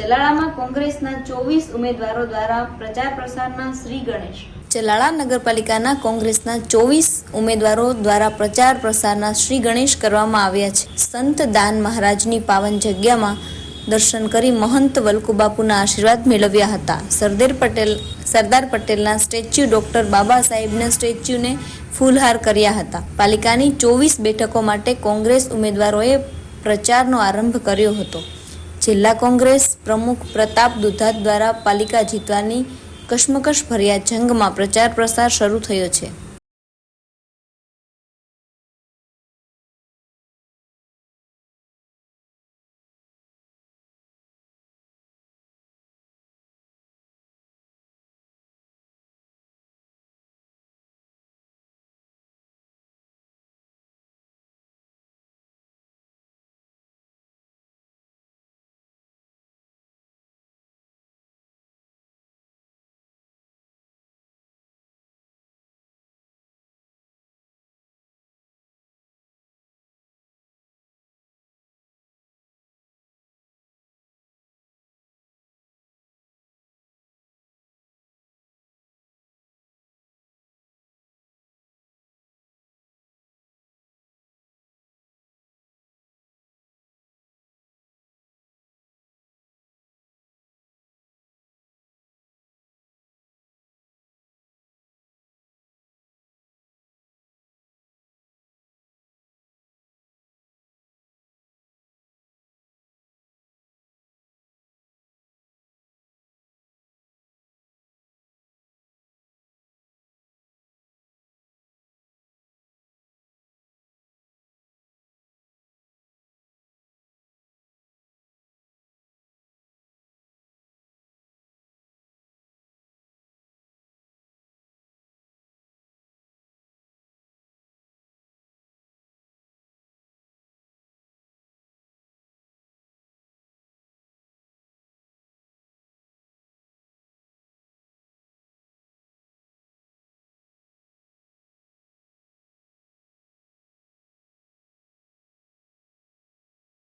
ચલાળામાં કોંગ્રેસના ચોવીસ ઉમેદવારો દ્વારા પ્રચાર પ્રસારના શ્રી ગણેશ. ચલાળા નગરપાલિકાના કોંગ્રેસના ચોવીસ ઉમેદવારો દ્વારા પ્રચાર પ્રસારના શ્રી ગણેશ કરવામાં આવ્યા છે. સંત દાન મહારાજની પાવન જગ્યામાં દર્શન કરી મહંત વલ્કુબાપુના આશીર્વાદ મેળવ્યા હતા. સરદાર પટેલ, સરદાર પટેલના સ્ટેચ્યુ ડોક્ટર બાબા સાહેબના સ્ટેચ્યુને ફૂલહાર કર્યા હતા. પાલિકાની ચોવીસ બેઠકો માટે કોંગ્રેસ ઉમેદવારોએ પ્રચારનો આરંભ કર્યો હતો. જિલ્લા કોંગ્રેસ પ્રમુખ પ્રતાપ દુધાત દ્વારા પાલિકા જીતવાની કશ્મકશ ભર્યા જંગમાં પ્રચાર પ્રસાર શરૂ થયો છે.